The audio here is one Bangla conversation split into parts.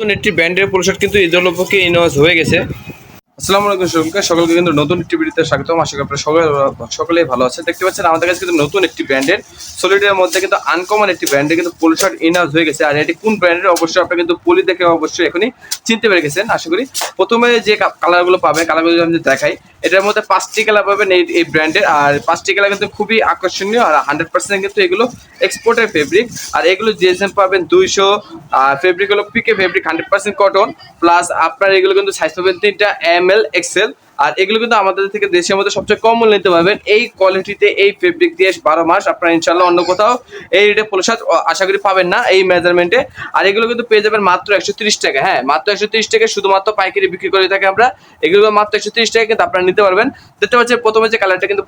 একটি ব্র্যান্ডের পোশাক কিন্তু ঈদ উল পক্ষে ইনভাস হয়ে গেছে। আসসালামু আলাইকুম সকলকে। সকলকে কিন্তু নতুন একটি ভিডিওতে স্বাগতম। আশা করি আপনারা সকলে সকলেই ভালো আছে দেখতে পাচ্ছেন, আমাদের কাছে কিন্তু নতুন একটি ব্র্যান্ডের সলিডের মধ্যে কিন্তু আনকমন একটি ব্র্যান্ডের কিন্তু পোলো শার্ট হয়ে গেছে। আর এটি কোন ব্র্যান্ডের, অবশ্যই আপনারা কিন্তু পলি দেখে অবশ্যই এখনই চিনতে পেরে গেছেন, আশা করি। প্রথমে যে কালারগুলো পাবেন কালারগুলো আমি দেখাই, এটার মধ্যে পাঁচটি কালার পাবেন এই এই ব্র্যান্ডের। আর পাঁচটি কালার কিন্তু খুবই আকর্ষণীয় আর হান্ড্রেড পার্সেন্ট কিন্তু এগুলো এক্সপোর্টের ফেব্রিক আর এগুলো জিএসএম পাবেন দুইশো, আর ফেব্রিক হলো PK fabric hundred percent cotton plus আপনার এগুলো কিন্তু সাইজ পাবেন তিনটা এম এল এক্সেল আর এগুলো কিন্তু আমাদের থেকে দেশের মধ্যে সবচেয়ে কম মূল্য নিতে পারবেন। এই কোয়ালিটিতে এই ফেব্রিক দিয়ে বারো মাস আপনারা ইনশাল্লাহ অন্য কোথাও এই রেটে পোশাক আশা করি পাবেন না এই মেজারমেন্টে আর এগুলো কিন্তু পেয়ে যাবেন মাত্র একশো তিরিশ টাকা হ্যাঁ মাত্র একশো তিরিশ টাকা শুধুমাত্র পাইকারি বিক্রি করে থাকি আমরা। এগুলো মাত্র একশো তিরিশ টাকা কিন্তু আপনারা নিতে পারবেন। দেখতে পাচ্ছেন প্রথমে যে কালারটা কিন্তু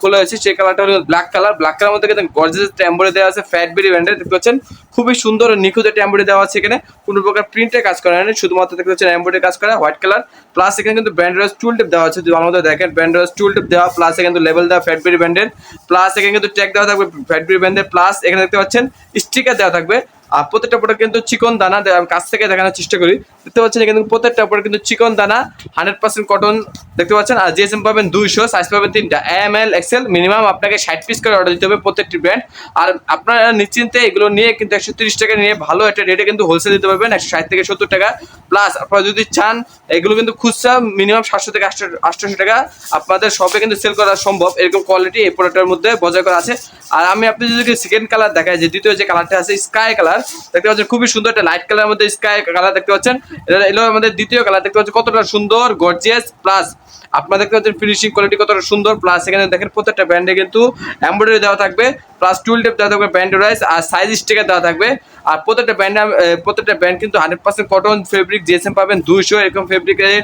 খোলা হয়েছে, সেই কালারটা হলো ব্ল্যাক কালার ব্ল্যাক কালার মধ্যে কিন্তু গর্জেস ট্যাম্বরে দেওয়া আছে ফ্যাট বেরি ব্যান্ডের দেখতে পাচ্ছেন? খুবই সুন্দর নিখুঁত ট্যাম্বরে দেওয়া আছে এখানে। কোনো প্রকার প্রিন্টে কাজ করা হয়নি, শুধুমাত্র দেখতে পাচ্ছেন এম্বয়ডারি কাজ করা হোয়াইট কালার প্লাস এখানে কিন্তু ব্যান্ডের টুল টিপ দেওয়া আছে। যদি আমাদের দেখেন ব্যান্ডের টুল টিপ দেওয়া প্লাস এখানে লেভেল দেওয়া ফ্যাটবেরি ব্যান্ডের প্লাস এখানে কিন্তু ট্যাগ দেওয়া থাকবে ফ্যাট বেরি ব্যান্ডের প্লাস এখানে দেখতে পাচ্ছেন স্টিকার দেওয়া থাকবে। আর প্রত্যেকটা প্রোডাক্ট কিন্তু চিকন দানা কাছ থেকে দেখানোর চেষ্টা করি। দেখতে পাচ্ছেন কিন্তু প্রত্যেকটা প্রোডাক্ট কিন্তু চিকন দানা হান্ড্রেড পার্সেন্ট কটন দেখতে পাচ্ছেন। আর জিএসএম পাবেন দুইশো সাইজ পাবেন তিনটা। এম এল এক্সেল মিনিমাম আপনাকে ষাট পিস করে অর্ডার দিতে হবে প্রত্যেকটি ব্র্যান্ড আর আপনারা নিশ্চিন্তে এগুলো নিয়ে কিন্তু একশো তিরিশ টাকা নিয়ে ভালো একটা রেটে কিন্তু হোলসেল দিতে পারবেন, একশো ষাট থেকে সত্তর টাকা। প্লাস আপনারা যদি চান, এগুলো কিন্তু খুচরা মিনিমাম সাতশো থেকে আটশো টাকা। আপনাদের শপে কিন্তু সেল করা সম্ভব। এরকম কোয়ালিটি এই প্রোডাক্টের মধ্যে বজায় করা আছে। আর আমি আপনি যদি সেকেন্ড কালার দেখাই যে, দ্বিতীয় যে কালারটা আছে স্কাই কালার দেখতে পাচ্ছেন খুবই সুন্দর একটা লাইট কালার মধ্যে স্কাই কালার দেখতে পাচ্ছেন। এটা এলো আমাদের দ্বিতীয় কালার দেখতে পাচ্ছেন কতটা সুন্দর গর্জিয়াস প্লাস আপনার দেখতে পাচ্ছেন ফিনিশিং কোয়ালিটি কতটা সুন্দর প্লাস এখানে দেখেন প্রত্যেকটা ব্র্যান্ডে কিন্তু এমব্রয়ডারি দেওয়া থাকবে প্লাস টুল টেপ দেওয়া থাকবে ব্যান্ডোরাইজ আর সাইজ স্টিকার দেওয়া থাকবে। আর প্রত্যেকটা ব্র্যান্ড প্রত্যেকটা ব্র্যান্ড কিন্তু hundred percent cotton fabric GSM পাবেন, দুইশো এরকম ফেব্রিকের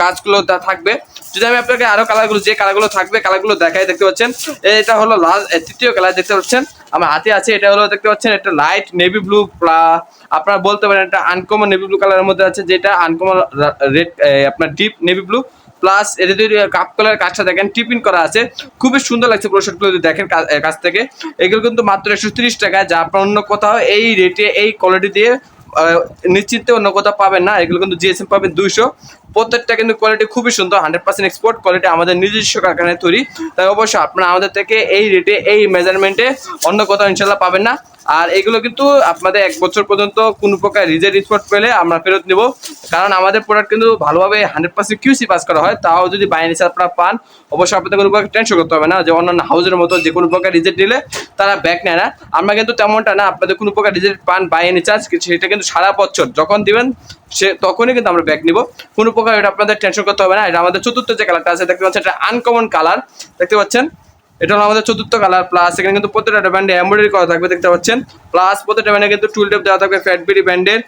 কাজগুলো থাকবে। যদি আমি আপনাকে আরও কালারগুলো যে কালারগুলো থাকবে কালারগুলো দেখাই, দেখতে পাচ্ছেন, এটা হলো লাল তৃতীয় কালার দেখতে পাচ্ছেন আমার হাতে আছে এটা হলো দেখতে পাচ্ছেন একটা লাইট নেভি ব্লু আপনারা বলতে পারেন একটা আনকমন নেভি ব্লু কালারের মধ্যে আছে যেটা আনকমন রেড আপনার ডিপ নেভি ব্লু প্লাস এটা যদি কাপ কালার কাজটা দেখেন টিপিন করা আছে খুবই সুন্দর লাগছে প্রোডাক্টগুলো যদি দেখেন কাছ থেকে। এগুলো কিন্তু মাত্র একশো তিরিশ টাকা যা আপনার অন্য কোথাও এই রেটে এই কোয়ালিটি দিয়ে আহ, নিশ্চিন্তে অন্য কোথাও পাবেন না এগুলো কিন্তু জিএসএম পাবেন দুইশো। প্রত্যেকটা কিন্তু কোয়ালিটি খুবই সুন্দর হান্ড্রেড পার্সেন্ট এক্সপোর্ট কোয়ালিটি আমাদের নিজস্ব কারখানায় তৈরি। তাই অবশ্যই আপনারা আমাদের থেকে এই রেটে এই মেজারমেন্টে অন্য কোথাও ইনশাল্লাহ পাবেন না। আর এগুলো কিন্তু আপনাদের এক বছর পর্যন্ত কোনো প্রকার রিজেক্ট রিপোর্ট পেলে আমরা ফেরত নেব। কারণ আমাদের প্রোডাক্ট কিন্তু ভালোভাবে হান্ড্রেড পার্সেন্ট কিউসি পাস করা হয়, তাও যদি বাইরে আপনারা পান, অবশ্যই আপনাদের কোনো প্রকার টেনশন করতে হবে না যে অন্যান্য হাউসের মতো যে কোনো প্রকার রিজেক্ট দিলে তারা ব্যাক নেয় না। আমরা কিন্তু তেমনটা না, আপনাদের কোনো প্রকার রিজেক্ট পান বাই এনি চার্জ সেটা কিন্তু সারা বছর যখন দিবেন সে তখনই কিন্তু আমরা ব্যাক নিব। কোনো প্রকার এটা আপনাদের টেনশন করতে হবে না। এটা আমাদের চতুর্থ যে কালারটা আছে, দেখতে পাচ্ছেন এটা আনকমন কালার দেখতে পাচ্ছেন? এটা হলো আমাদের চতুর্থ কালার প্লাস এখানে কিন্তু প্রত্যেকটা ব্যান্ডে এমব্রয়ডারি করা থাকবে, দেখতে পাচ্ছেন? প্লাস প্রত্যেকটা ব্যান্ডে কিন্তু টুল টেপ দেওয়া থাকবে ফ্যাটবেরি ব্যান্ডের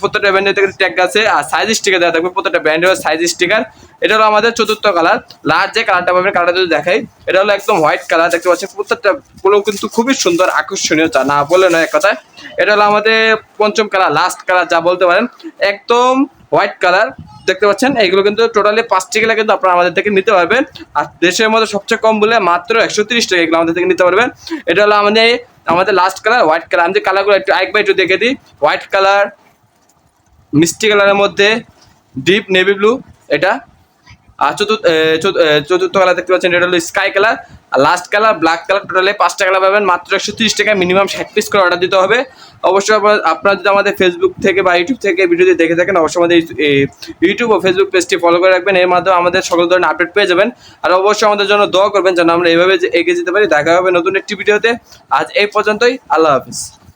প্রত্যেকটা ব্যান্ডের থেকে ট্যাগ আছে, আর সাইজ স্টিকার দেওয়া থাকবে প্রত্যেকটা ব্যান্ডের সাইজ স্টিকার এটা হলো আমাদের চতুর্থ কালার লাস্ট যে কালারটা পাবেন কালারটা যদি দেখাই, এটা হলো একদম হোয়াইট কালার দেখতে পাচ্ছেন প্রত্যেকটা গুলো কিন্তু খুবই সুন্দর, আকর্ষণীয় যা না বলে নয় এক কথায়। এটা হলো আমাদের পঞ্চম কালার লাস্ট কালার যা বলতে পারেন, একদম হোয়াইট কালার দেখতে পাচ্ছেন? এইগুলো কিন্তু টোটালি পাঁচটি গেলে কিন্তু আপনারা আমাদের থেকে নিতে পারবেন। আর দেশের মধ্যে সবচেয়ে কম বলে মাত্র একশো তিরিশ টাকা এগুলো আমাদের থেকে নিতে পারবেন। এটা হলো আমাদের আমাদের লাস্ট কালার হোয়াইট কালার আমি যে কালারগুলো একটু এক বাই একটু দেখে দিই। হোয়াইট কালার মিষ্টি কালারের মধ্যে ডিপ নেভি ব্লু এটা আর চতুর্থ চতুর্থ কালার দেখতে পাচ্ছেন, এটা হলো স্কাই কালার আর লাস্ট কালার ব্ল্যাক কালার টোটালে পাঁচটা কালার পাবেন, মাত্র একশো তিরিশ টাকা মিনিমাম ষাট পিস করে অর্ডার দিতে হবে। অবশ্যই আপনারা- যদি আমাদের ফেসবুক থেকে বা ইউটিউব থেকে ভিডিওটি দেখে থাকেন, অবশ্যই আমাদের ইউটিউব ও ফেসবুক পেজটি ফলো করে রাখবেন, এর মাধ্যমে আমাদের সকল ধরনের আপডেট পেয়ে যাবেন। আর অবশ্যই আমাদের জন্য দোয়া করবেন যেন আমরা এইভাবে এগিয়ে যেতে পারি। দেখা হবে নতুন একটি ভিডিওতে। আজ এই পর্যন্তই, আল্লাহ হাফিজ।